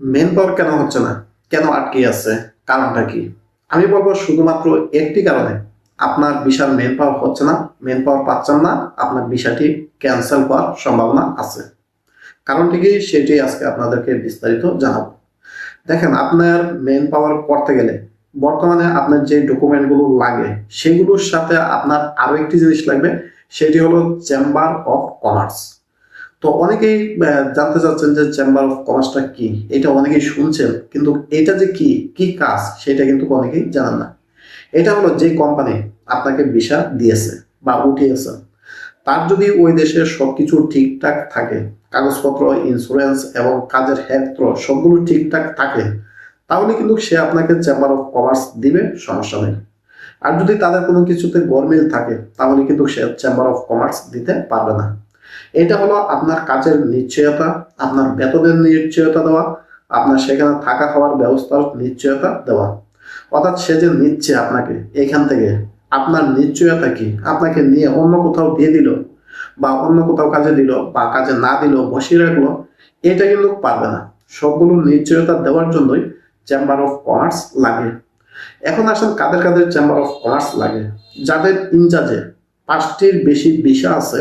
Main পাওয়ার কেন হচ্ছে না? কেন আটকে আছে? কারণটা কি? আমি বলব শুধুমাত্র একটি কারণে। আপনার বিশাল মেন পাওয়ার হচ্ছে না মেন পাওয়ার পাচ্ছেন না, আপনার বিষয়টি ক্যান্সেল হওয়ার সম্ভাবনা আছে। কারণটি কি? সেটি আজকে আপনাদেরকে বিস্তারিত জানাব। দেখেন, আপনার মেন পাওয়ার করতে গেলে বর্তমানে আপনার যে ডকুমেন্টগুলো লাগে, সেগুলোর সাথে আপনার আরও একটি জিনিস লাগবে, সেটি হলো চেম্বার অফ কমার্স তো অনেকেই জানতে চাচ্ছেন যে চেম্বার অফ কমার্সটা কি? এটা অনেকেই শুনছেন, কিন্তু এটা যে কি কি কাজ, সেটা কিন্তু অনেকেই জানেন না। এটা হলো যে কোম্পানি আপনাকে ভিসা দিয়েছে বা উঠিয়েছে। তার যদি ওই দেশের সবকিছু ঠিকঠাক থাকে, কাগজপত্র ইন্স্যুরেন্স এবং কাজের ক্ষেত্র সবগুলো ঠিকঠাক থাকে, তাহলে কিন্তু সে আপনাকে চেম্বার অফ কমার্স দিবে, সমস্যা নেই। আর যদি তাদের কোনো কিছুতে গরমিল থাকে, তাহলে কিন্তু সে চেম্বার অফ কমার্স দিতে পারবে না। এটা হলো আপনার কাজের নিশ্চয়তা, আপনার বেতনের নিশ্চয়তা দেওয়া, আপনার সেখানে থাকা খাওয়ার ব্যবস্থার নিশ্চয়তা দেওয়া। অর্থাৎ সে যে নিচ্ছে আপনাকে, এখান থেকে আপনার নিশ্চয়তা কি? আপনাকে নিয়ে অন্য কোথাও দিয়ে দিল বা অন্য কোথাও কাজে দিল বা কাজে না দিল, বসিয়ে রাখল, এটা কিন্তু পারবে না। সবগুলো নিশ্চয়তা দেওয়ার জন্যই চেম্বার অফ কমার্স লাগে। এখন আসেন কাদের কাদের চেম্বার অফ কমার্স লাগে। যাদের ইনচার্জে পাঁচটির বেশি বিষয় আছে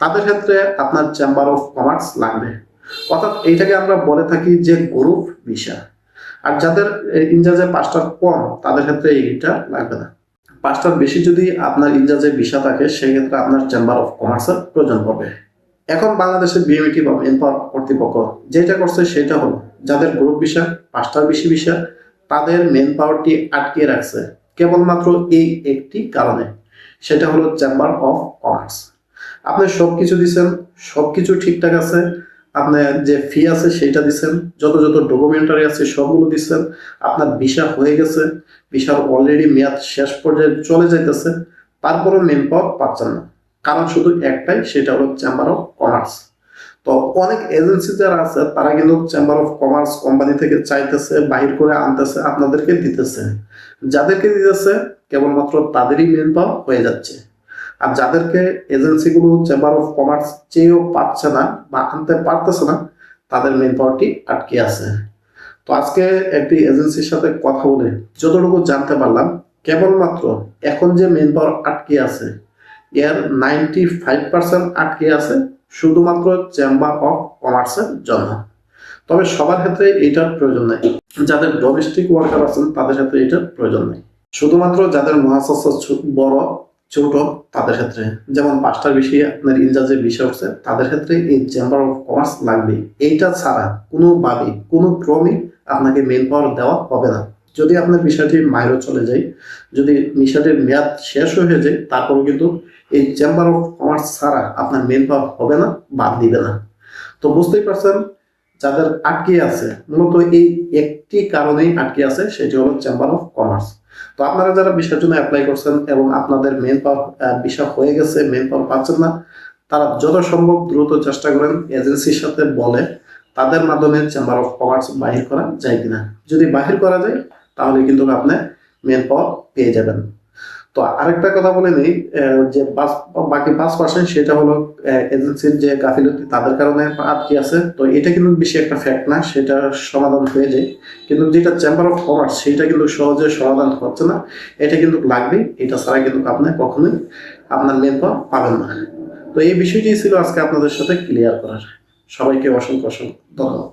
তাদের ক্ষেত্রে আপনার চেম্বার অফ কমার্স লাগবে। অর্থাৎ এইটাকে আমরা বলে থাকি যে গ্রুপ ভিসা আর যাদের ইনচার্জে পাঁচটার কম, তাদের ক্ষেত্রে এইটা লাগবে না। পাঁচটার বেশি যদি আপনার ইনচার্জে ভিসা থাকে, সেক্ষেত্রে আপনার চেম্বার অফ কমার্সের প্রয়োজন পড়বে। এখন বাংলাদেশের বিএমইটি বা মেন পাওয়ার কর্তৃপক্ষ যেটা করছে সেটা হলো, যাদের গ্রুপ ভিসা পাঁচটার বেশি ভিসা তাদের মেন পাওয়ারটি আটকে রাখছে। কেবলমাত্র এই একটি কারণে। সেটা হলো চেম্বার অফ কমার্স আপনি সব কিছু দিচ্ছেন সব কিছু ঠিকঠাক আছে। আপনার যে ফি আছে সেটা দিচ্ছেন যত যত ডকুমেন্টারি আছে সবগুলো দিচ্ছেন আপনার ভিসা হয়ে গেছে ভিসার অলরেডি মেয়াদ শেষ পর্যায়ে চলে যাইতেছে। তারপরেও মেন পাওয়ার পাচ্ছেন না। কারণ শুধু একটাই, সেটা হলো চেম্বার অফ কমার্স তো অনেক এজেন্সি যারা আছে, তারা কিন্তু চেম্বার অফ কমার্স কোম্পানি থেকে চাইতেছে, বাহির করে আনতেছে, আপনাদেরকে দিতেছে। যাদেরকে দিতেছে, কেবলমাত্র তাদেরই মেন পাওয়ার হয়ে যাচ্ছে। আর যাদেরকে এজেন্সিগুলো চেম্বার অফ কমার্স চেয়েও পাচ্ছে না বা আনতে পারতেছে না, তাদের মেন পাওয়ারটি আটকে আছে। তো আজকে একটি এজেন্সির সাথে কথা বলে যতটুকু জানতে পারলাম, কেবলমাত্র এখন যে মেন পাওয়ার আটকে আছে, এর নাইনটি ফাইভ পার্সেন্ট আটকে আছে শুধুমাত্র চেম্বার অফ কমার্সের জন্য। তবে সবার ক্ষেত্রে এটার প্রয়োজন নেই। যাদের ডোমেস্টিক ওয়ার্কার আছেন, তাদের ক্ষেত্রে এটার প্রয়োজন নেই। শুধুমাত্র যাদের মহাশাস্ত্র বড় ছোট তাদের ক্ষেত্রে। যেমন পাঁচটার বেশি আপনার ইনচার্জের বিষয় হচ্ছে, তাদের ক্ষেত্রে এই চেম্বার অফ কমার্স লাগবে। এইটা ছাড়া কোনোভাবে কোনো ক্রমে আপনাকে মেন পাওয়ার দেওয়া হবে না। যদি আপনার বিষয়টি মাইরও চলে যায়, যদি বিষয়টির মেয়াদ শেষ হয়ে যায় তারপরে কিন্তু এই চেম্বার অফ কমার্স ছাড়া আপনার মেন পাওয়ার হবে না, বাদ দিবে না। তো বুঝতেই পারছেন, যাদের আটকে আছে, মূলত এই একটি কারণেই আটকে আছে, সেটি হলো চেম্বার অফ কমার্স তো আপনারা যারা বিষয়ের জন্য অ্যাপ্লাই করছেন এবং আপনাদের মেন পাওয়ার বিষয় হয়ে গেছে মেন পাওয়ার পাচ্ছেন না, তারা যত সম্ভব দ্রুত চেষ্টা করেন এজেন্সির সাথে বলে তাদের মাধ্যমে চেম্বার অফ কমার্স বাহির করা যায় কিনা। যদি বাহির করা যায়, তাহলে কিন্তু আপনি মেন পাওয়ার পেয়ে যাবেন। তো আরেকটা কথা বলে আহ, যে বাকি পাঁচ পার্সেন্ট সেটা হলো এজেন্সির যে গাফিলতি তাদের কারণে আটকে আছে। তো এটা কিন্তু বেশি একটা ফ্যাক্ট না সেটা সমাধান হয়ে যায়। কিন্তু যেটা চেম্বার অফ কমার্স সেটা কিন্তু সহজে সমাধান হচ্ছে না। এটা কিন্তু লাগবে এটা ছাড়া কিন্তু আপনি কখনোই আপনার পাওয়ার পাবেন না। তো এই বিষয়টি ছিল আজকে আপনাদের সাথে ক্লিয়ার করার। সবাইকে অসংখ্য অসংখ্য ধন্যবাদ।